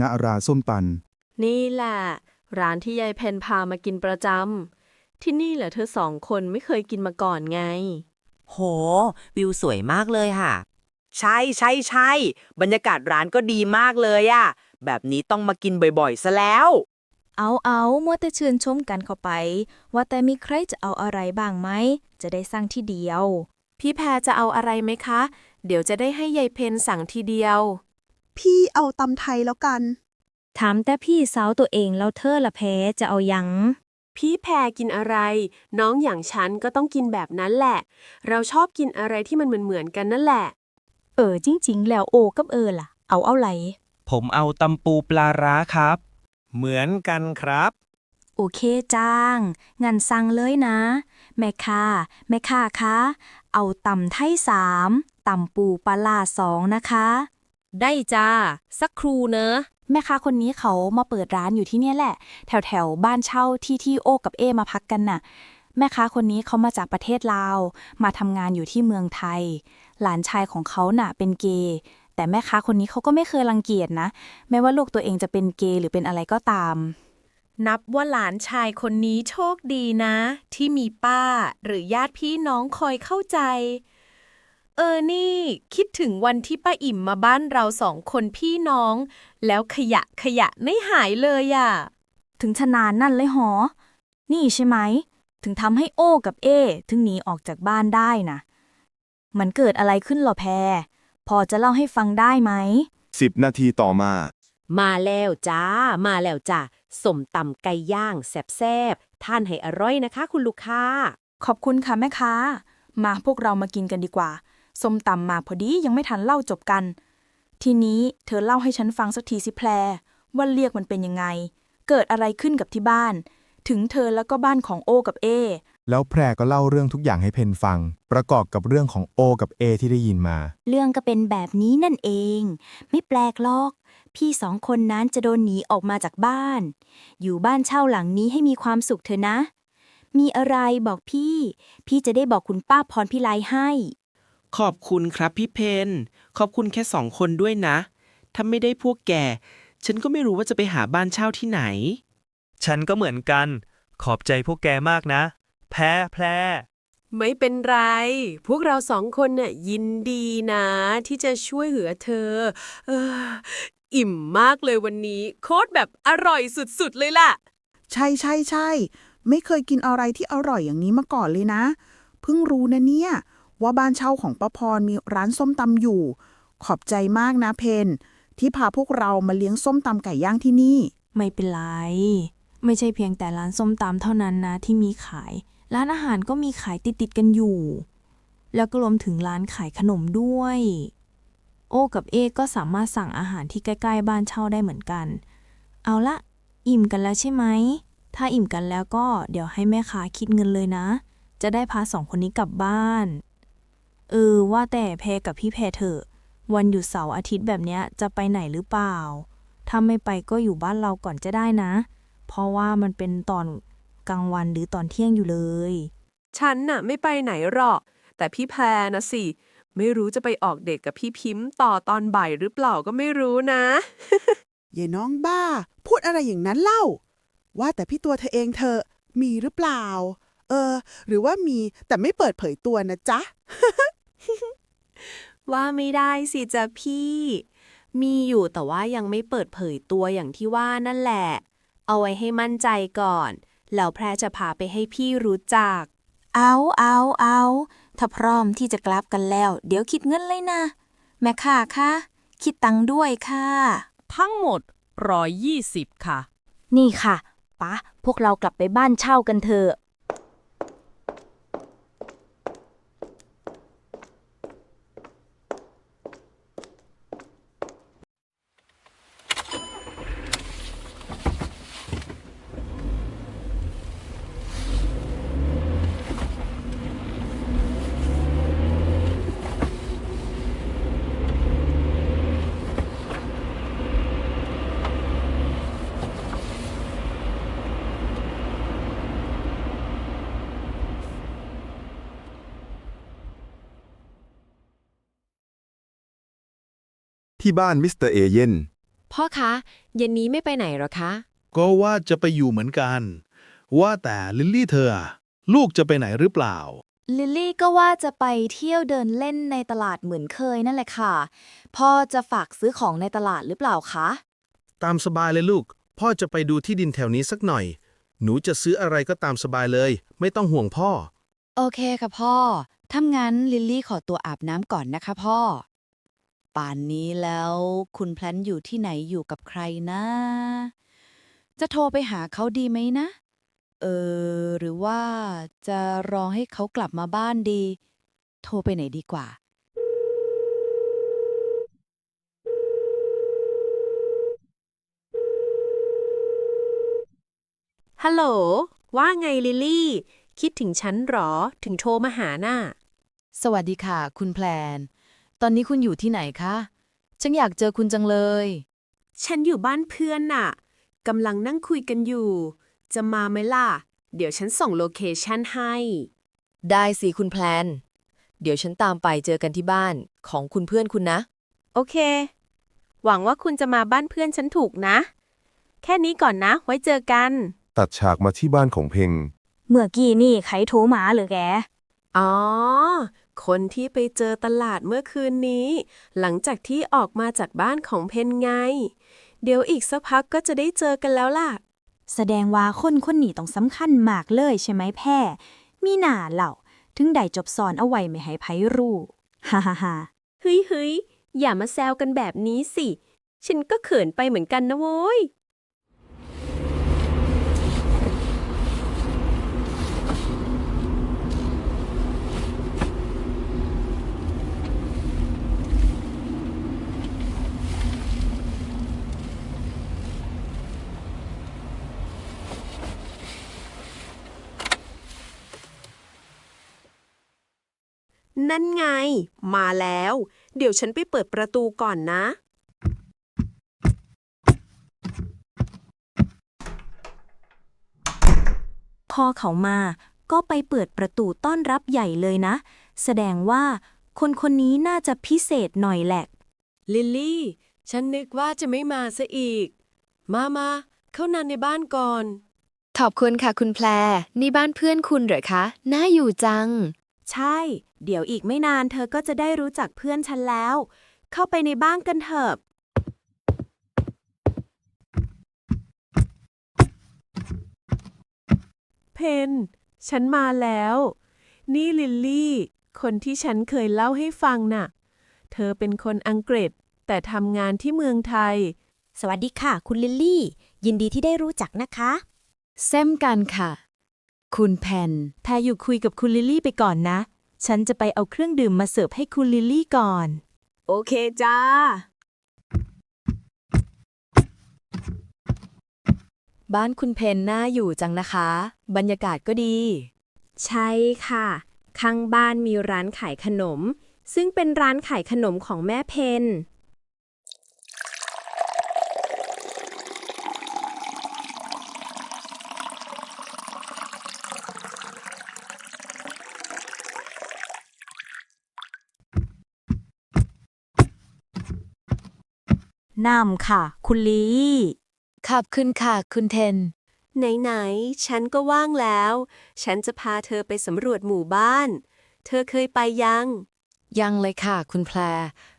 ณราส้มตัน นี่แหละ ร้านที่ยายเพนพามากินประจำที่นี่แหละเธอสองคนไม่เคยกินมาก่อนไง โห วิวสวยมากเลยค่ะ ใช่ใช่ใช่บรรยากาศร้านก็ดีมากเลยอะแบบนี้ต้องมากินบ่อยๆซะแล้ว เอาเอามัวแต่ชื่นชมกันเข้าไป ว่าแต่มีใครจะเอาอะไรบ้างไหม จะได้สั่งที่เดียว พี่แพรจะเอาอะไรไหมคะ เดี๋ยวจะได้ให้ยายเพนสั่งทีเดียว พี่เอาตำไทยแล้วกัน ถามแต่พี่สาวตัวเองแล้วเธอละแพ้จะเอายัง พี่แพรกินอะไร น้องอย่างฉันก็ต้องกินแบบนั้นแหละ เราชอบกินอะไรที่มันเหมือนๆกันนั่นแหละ เออจริง ๆ แล้วโอกับเออล่ะ เอาเอาไหลผมเอาตำปูปลาร้าครับ เหมือนกันครับ โอเคจ้างงั้นสั่งเลยนะ แม่ค้าแม่ค้าคะเอาตำไทยสามตำปูปลาลาสองนะคะ ได้จ้า สักครูเนอะ แม่ค้าคนนี้เขามาเปิดร้านอยู่ที่เนี่ยแหละ แถวแถวๆบ้านเช่าที่ที่โอกับเอมาพักกันน่ะ แม่ค้าคนนี้เขามาจากประเทศลาว มาทำงานอยู่ที่เมืองไทย หลานชายของเขาน่ะเป็นเกย์แต่แม่ค้าคนนี้เขาก็ไม่เคยรังเกียจนะไม่ว่าลูกตัวเองจะเป็นเกย์หรือเป็นอะไรก็ตาม นับว่าหลานชายคนนี้โชคดีนะ ที่มีป้าหรือญาติพี่น้องคอยเข้าใจ เออนี่ คิดถึงวันที่ป้าอิ่มมาบ้านเราสองคนพี่น้อง แล้วขยะขยะไม่หายเลยอะ ถึงชนานนั่นเลยหอ นี่ใช่ไหม ถึงทำให้โอกับเอ ถึงหนีออกจากบ้านได้นะ มันเกิดอะไรขึ้นเหรอแพร พอจะเล่าให้ฟังได้ไหม10นาทีต่อมา มาแล้วจ้า มาแล้วจ้าสมตำไก่ย่างแซบๆท่านให้อร่อยนะคะ คุณลูกค้า ขอบคุณค่ะแม่ค้า มาพวกเรามากินกันดีกว่า ส้มตำมาพอดียังไม่ทันเล่าจบกัน ทีนี้เธอเล่าให้ฉันฟังสักทีสิแพรว่าเรียกมันเป็นยังไง เกิดอะไรขึ้นกับที่บ้าน ถึงเธอแล้วก็บ้านของโอกับเอ แล้วแพรก็เล่าเรื่องทุกอย่างให้เพนฟัง ประกอบกับเรื่องของโอกับเอที่ได้ยินมา เรื่องก็เป็นแบบนี้นั่นเอง ไม่แปลกหรอก พี่สองคนนั้นจะโดนหนีออกมาจากบ้าน อยู่บ้านเช่าหลังนี้ให้มีความสุขเถอะนะ มีอะไรบอกพี่ พี่จะได้บอกคุณป้าพรพิไลให้ ขอบคุณครับพี่เพนขอบคุณแค่สองคนด้วยนะ ถ้าไม่ได้พวกแก ฉันก็ไม่รู้ว่าจะไปหาบ้านเช่าที่ไหน ฉันก็เหมือนกัน ขอบใจพวกแกมากนะ แพ้แพรไม่เป็นไร พวกเราสองคนน่ะยินดีนะ ที่จะช่วยเหลือเธอ เออ อิ่มมากเลยวันนี้ โคตรแบบอร่อยสุดๆเลยล่ะ ใช่ใช่ใช่ไม่เคยกินอะไรที่อร่อยอย่างนี้มาก่อนเลยนะ เพิ่งรู้นะเนี่ย ว่าบ้านเช่าของป้าพรมีร้านส้มตำอยู่ ขอบใจมากนะเพนที่พาพวกเรามาเลี้ยงส้มตำไก่ย่างที่นี่ ไม่เป็นไร ไม่ใช่เพียงแต่ร้านส้มตำเท่านั้นนะที่มีขาย ร้านอาหารก็มีขายติดๆกันอยู่ แล้วก็รวมถึงร้านขายขนมด้วย โอ้กับเอก็สามารถสั่งอาหารที่ใกล้ ๆ บ้านเช่าได้เหมือนกัน เอาละอิ่มกันแล้วใช่ไหม ถ้าอิ่มกันแล้วก็เดี๋ยวให้แม่ค้าคิดเงินเลยนะ จะได้พาสองคนนี้กลับบ้าน เออ ว่าแต่แพรกับพี่แพรเถอะ วันหยุดเสาร์อาทิตย์แบบเนี้ยจะไปไหนหรือเปล่า ถ้าไม่ไปก็อยู่บ้านเราก่อนจะได้นะ เพราะว่ามันเป็นตอนกลางวันหรือตอนเที่ยงอยู่เลย ฉันน่ะไม่ไปไหนหรอก แต่พี่แพรนะสิ ไม่รู้จะไปออกเดทกับพี่พิมพ์ต่อตอนบ่ายหรือเปล่าก็ไม่รู้นะ อย่าน้องบ้า พูดอะไรอย่างนั้นเล่า ว่าแต่พี่ตัวเธอเองเธอะมีหรือเปล่า เออ หรือว่ามีแต่ไม่เปิดเผยตัวนะจ๊ะ ว่าไม่ได้สิจ๊ะพี่ มีอยู่แต่ว่ายังไม่เปิดเผยตัวอย่างที่ว่านั่นแหละ เอาไว้ให้มั่นใจก่อน แล้วแพรจะพาไปให้พี่รู้จัก เอาเอาเอาถ้าพร้อมที่จะกลับกันแล้ว เดี๋ยวคิดเงินเลยนะ แม่ค่ะคะคิดตังค์ด้วยค่ะ ทั้งหมด 120 ค่ะ นี่ค่ะปะพวกเรากลับไปบ้านเช่ากันเถอะ ที่บ้านมิสเตอร์เอเย่นพ่อคะ เย็นนี้ไม่ไปไหนหรอคะ ก็ว่าจะไปอยู่เหมือนกัน ว่าแต่ลิลลี่เธออะลูกจะไปไหนหรือเปล่า ลิลลี่ก็ว่าจะไปเที่ยวเดินเล่นในตลาดเหมือนเคยนั่นแหละค่ะ พ่อจะฝากซื้อของในตลาดหรือเปล่าคะ ตามสบายเลยลูก พ่อจะไปดูที่ดินแถวนี้สักหน่อย หนูจะซื้ออะไรก็ตามสบายเลย ไม่ต้องห่วงพ่อ โอเคค่ะพ่อถ้างั้นลิลลี่ขอตัวอาบน้ำก่อนนะคะพ่อ ป่านนี้แล้วคุณแพลนอยู่ที่ไหนอยู่กับใครนะ จะโทรไปหาเขาดีไหมนะ เออ หรือว่าจะรอให้เขากลับมาบ้านดี โทรไปไหนดีกว่า ฮัลโหล ว่าไงลิลลี่ คิดถึงฉันหรอ ถึงโทรมาหาน่ะ สวัสดีค่ะ คุณแพลน ตอนนี้คุณอยู่ที่ไหนคะ ฉันอยากเจอคุณจังเลย ฉันอยู่บ้านเพื่อนน่ะกำลังนั่งคุยกันอยู่ จะมาไหมล่ะ เดี๋ยวฉันส่งโลเคชั่นให้ ได้สิคุณแพลน เดี๋ยวฉันตามไปเจอกันที่บ้านของคุณเพื่อนคุณนะ โอเค หวังว่าคุณจะมาบ้านเพื่อนฉันถูกนะ แค่นี้ก่อนนะ ไว้เจอกัน ตัดฉากมาที่บ้านของเพง เมื่อกี้นี่ใครโทรมาหรือแก อ๋อ คนที่ไปเจอตลาดเมื่อคืนนี้ หลังจากที่ออกมาจากบ้านของเพนไง เดี๋ยวอีกสักพักก็จะได้เจอกันแล้วล่ะ แสดงว่าคนคนนี้ต้องสำคัญมากเลยใช่ไหมแพ่ มีหน้าเหล่า ถึงได้จบสอนเอาไว้ไม่ให้ไพรู้ฮ่าฮ่าฮ่าเฮ้ยเฮ้ยอย่ามาแซวกันแบบนี้สิ ฉันก็เขินไปเหมือนกันนะโว้ย นั่นไง มาแล้ว เดี๋ยวฉันไปเปิดประตูก่อนนะ พอเขามาก็ไปเปิดประตูต้อนรับใหญ่เลยนะ แสดงว่าคนคนนี้น่าจะพิเศษหน่อยแหละ ลิลลี่ ฉันนึกว่าจะไม่มาซะอีก มามาเข้านานในบ้านก่อน ขอบคุณค่ะคุณแพร นี่บ้านเพื่อนคุณเหรอคะ น่าอยู่จัง ใช่ เดี๋ยวอีกไม่นานเธอก็จะได้รู้จักเพื่อนฉันแล้ว เข้าไปในบ้านกันเถอะ เพน ฉันมาแล้ว นี่ลิลลี่ คนที่ฉันเคยเล่าให้ฟังน่ะ เธอเป็นคนอังกฤษ แต่ทำงานที่เมืองไทย สวัสดีค่ะ คุณลิลลี่ ยินดีที่ได้รู้จักนะคะเส้มกันค่ะ คุณแพนแพรอยู่คุยกับคุณลิลลี่ไปก่อนนะ ฉันจะไปเอาเครื่องดื่มมาเสิร์ฟให้คุณลิลลี่ก่อน โอเคจ้า บ้านคุณเพนน่าอยู่จังนะคะ บรรยากาศก็ดี ใช่ค่ะ ข้างบ้านมีร้านขายขนม ซึ่งเป็นร้านขายขนมของแม่เพน นำค่ะ คุณลี ขอบคุณค่ะ คุณเทน ไหน ๆ ฉันก็ว่างแล้ว ฉันจะพาเธอไปสำรวจหมู่บ้าน เธอเคยไปยัง ยังเลยค่ะ คุณแพร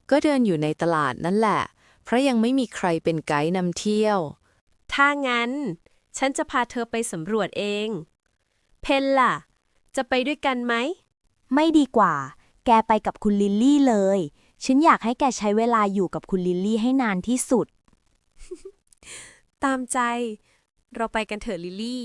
ก็เดินอยู่ในตลาดนั่นแหละ เพราะยังไม่มีใครเป็นไกด์นำเที่ยว ถ้างั้น ฉันจะพาเธอไปสำรวจเอง เพนล่ะ จะไปด้วยกันไหม ไม่ดีกว่า แกไปกับคุณลิลลี่เลย ฉันอยากให้แกใช้เวลาอยู่กับคุณลิลลี่ให้นานที่สุด ตามใจ เราไปกันเถอะลิลลี่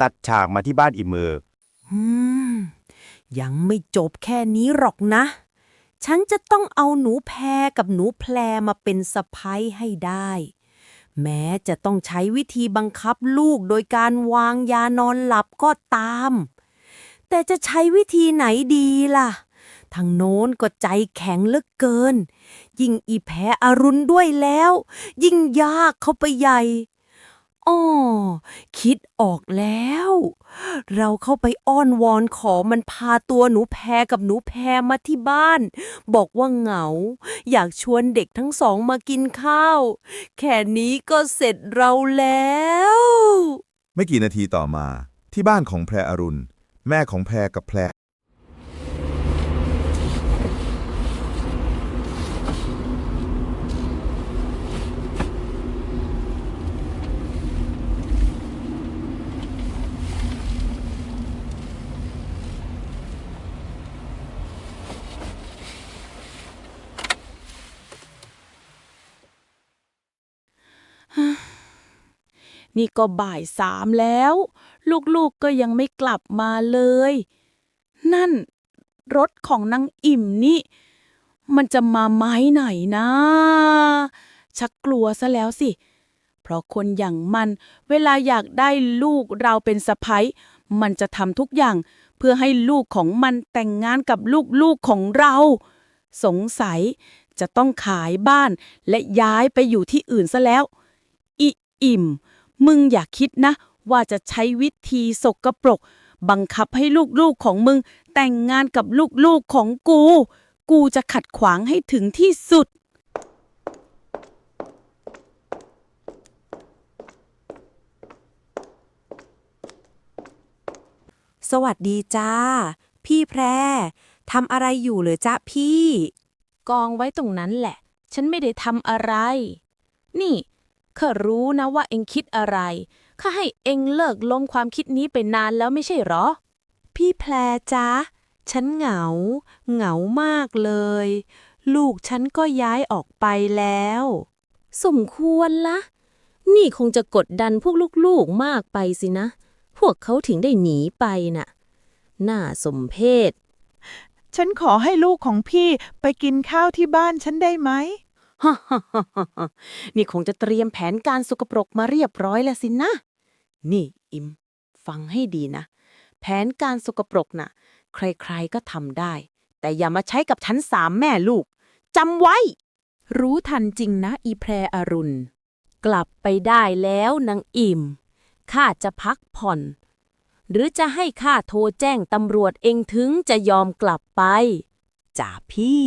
ตัดฉากมาที่บ้านอิเมอร์อืม ยังไม่จบแค่นี้หรอกนะ ฉันจะต้องเอาหนูแพรกับหนูแพรมาเป็นสะพ้ยให้ได้ แม้จะต้องใช้วิธีบังคับลูกโดยการวางยานอนหลับก็ตาม แต่จะใช้วิธีไหนดีล่ะ ทางโน้นก็ใจแข็งเหลือเกิน ยิ่งอีแพ้อรุณด้วยแล้ว ยิ่งยากเข้าไปใหญ่ อ้อคิดออกแล้ว เราเข้าไปอ้อนวอนขอมันพาตัวหนูแพรกับหนูแพรมาที่บ้าน บอกว่าเหงา อยากชวนเด็กทั้งสองมากินข้าว แค่นี้ก็เสร็จเราแล้ว ไม่กี่นาทีต่อมา ที่บ้านของแพรอรุณ แม่ของแพรกับแพร นี่ก็บ่ายสามแล้ว ลูกๆก็ยังไม่กลับมาเลย นั่น รถของนางอิ่มนี่ มันจะมาไม้ไหนนะ ชักกลัวซะแล้วสิ เพราะคนอย่างมันเวลาอยากได้ลูกเราเป็นสะพ้ยมันจะทำทุกอย่างเพื่อให้ลูกของมันแต่งงานกับลูกๆของเรา สงสัยจะต้องขายบ้านและย้ายไปอยู่ที่อื่นซะแล้ว อิอิ่ม มึงอย่าคิดนะ ว่าจะใช้วิธีสกปรก บังคับให้ลูกๆของมึงแต่งงานกับลูกๆของกู กูจะขัดขวางให้ถึงที่สุด สวัสดีจ้า พี่แพรทำอะไรอยู่เหรอจ้าพี่ กองไว้ตรงนั้นแหละ ฉันไม่ได้ทำอะไร นี่ ข้ารู้นะว่าเองคิดอะไร ข้าให้เองเลิกล้มความคิดนี้ไปนานแล้วไม่ใช่หรอ พี่แพรจ้าฉันเหงา เหงามากเลย ลูกฉันก็ย้ายออกไปแล้ว สมควรละ นี่คงจะกดดันพวกลูกๆมากไปสินะ พวกเขาถึงได้หนีไปน่ะ น่าสมเพชฉันขอให้ลูกของพี่ไปกินข้าวที่บ้านฉันได้ไหม ฮ่าฮ่าฮ่านี่คงจะเตรียมแผนการสกปรกมาเรียบร้อยแล้วสินะ นี่อิม ฟังให้ดีนะ แผนการสกปรกน่ะ ใครๆก็ทำได้ แต่อย่ามาใช้กับฉันสามแม่ลูกจำไว้ รู้ทันจริงนะ อีแพรอรุณ กลับไปได้แล้วนางอิ่ม ข้าจะพักผ่อน หรือจะให้ข้าโทรแจ้งตำรวจเองถึงจะยอมกลับไป จ่าพี่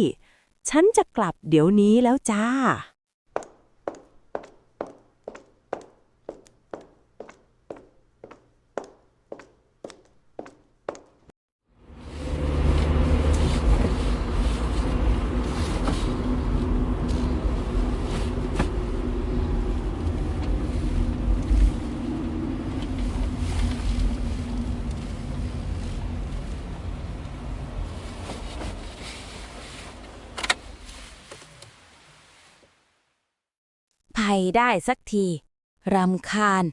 ฉันจะกลับเดี๋ยวนี้แล้วจ้า ไปได้สักที รำคาญ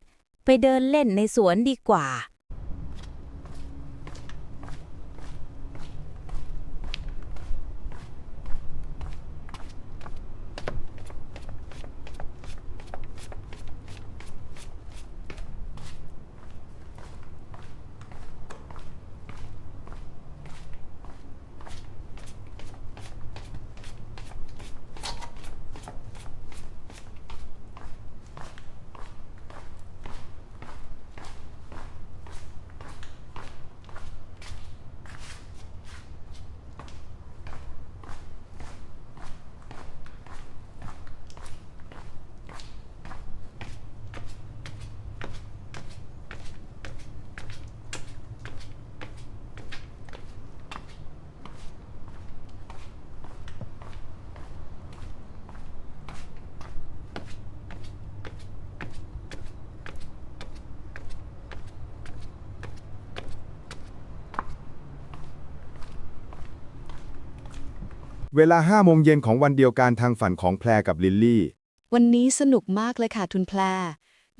ไปเดินเล่นในสวนดีกว่า เวลาห้าโมงเย็นของวันเดียวกันทางฝันของแพรกับลิลลี่ วันนี้สนุกมากเลยค่ะทุนแพร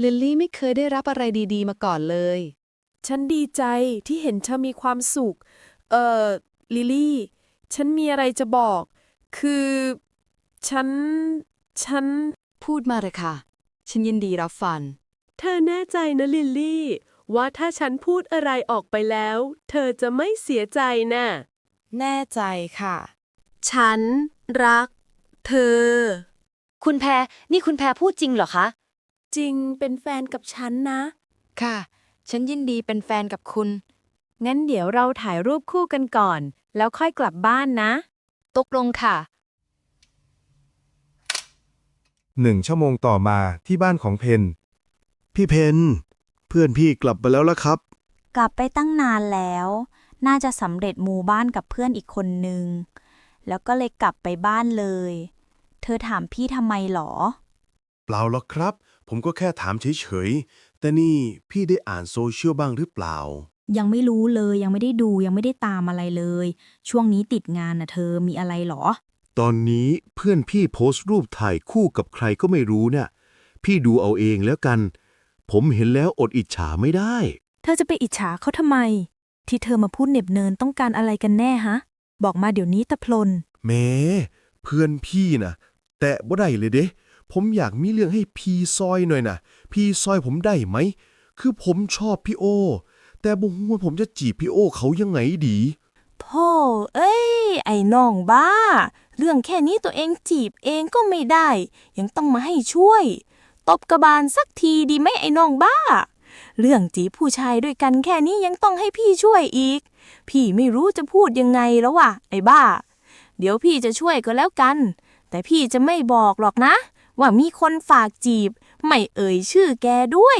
ลิลลี่ไม่เคยได้รับอะไรดีๆ มาก่อนเลย ฉันดีใจที่เห็นเธอมีความสุข เอ่อ ลิลลี่ ฉันมีอะไรจะบอก คือ ฉัน ฉัน พูดมาเลยค่ะ ฉันยินดีรับฟัง เธอแน่ใจนะลิลลี่ ว่าถ้าฉันพูดอะไรออกไปแล้ว เธอจะไม่เสียใจน่ะ แน่ใจค่ะ ฉัน รัก เธอ คุณแพรนี่คุณแพรพูดจริงเหรอคะ จริงเป็นแฟนกับฉันนะ ค่ะ ฉันยินดีเป็นแฟนกับคุณ งั้นเดี๋ยวเราถ่ายรูปคู่กันก่อน แล้วค่อยกลับบ้านนะ ตกลงค่ะ หนึ่งชั่วโมงต่อมาที่บ้านของเพน พี่เพนเพื่อนพี่กลับไปแล้วละครับ กลับไปตั้งนานแล้ว น่าจะสำเร็จหมู่บ้านกับเพื่อนอีกคนนึง แล้วก็เลยกลับไปบ้านเลย เธอถามพี่ทำไมหรอ เปล่าหรอกครับ ผมก็แค่ถามเฉยๆ แต่นี่พี่ได้อ่านโซเชียลบ้างหรือเปล่า ยังไม่รู้เลยยังไม่ได้ดูยังไม่ได้ตามอะไรเลย ช่วงนี้ติดงานน่ะเธอมีอะไรหรอ ตอนนี้เพื่อนพี่โพสต์รูปถ่ายคู่กับใครก็ไม่รู้เนี่ย พี่ดูเอาเองแล้วกัน ผมเห็นแล้วอดอิจฉาไม่ได้ เธอจะไปอิจฉาเขาทำไม ที่เธอมาพูดเหน็บเนินต้องการอะไรกันแน่ฮะ บอกมาเดี๋ยวนี้ตะพลน แหม้เพื่อนพี่นะแตะบ่ได้เลยเด้ผมอยากมีเรื่องให้พี่ซอยหน่อยนะพี่ซอยผมได้ไหม คือผมชอบพี่โอ แต่บ่ฮู้ว่าผมจะจีบพี่โอเขายังไงดี พ่อเอ้ย ไอ้น้องบ้า เรื่องแค่นี้ตัวเองจีบเองก็ไม่ได้ ยังต้องมาให้ช่วย ตบกระบาลสักทีดีไหมไอ้น้องบ้า เรื่องจีบผู้ชายด้วยกันแค่นี้ยังต้องให้พี่ช่วยอีก พี่ไม่รู้จะพูดยังไงแล้วว่ะไอ้บ้า เดี๋ยวพี่จะช่วยก็แล้วกัน แต่พี่จะไม่บอกหรอกนะ ว่ามีคนฝากจีบ ไม่เอ่ยชื่อแกด้วย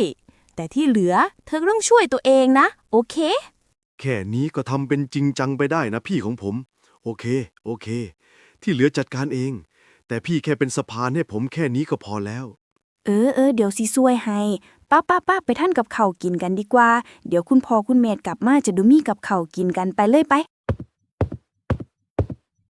แต่ที่เหลือเธอก็ต้องช่วยตัวเองนะ โอเค แค่นี้ก็ทำเป็นจริงจังไปได้นะพี่ของผม โอเค โอเค ที่เหลือจัดการเอง แต่พี่แค่เป็นสะพานให้ผมแค่นี้ก็พอแล้ว เออเออเดี๋ยวสิช่วยให้ ป้าป้าป้าไปท่านกับเขากินกันดีกว่า เดี๋ยวคุณพ่อคุณแม่กลับมาจะดูมีกับเขากินกันไปเลยไป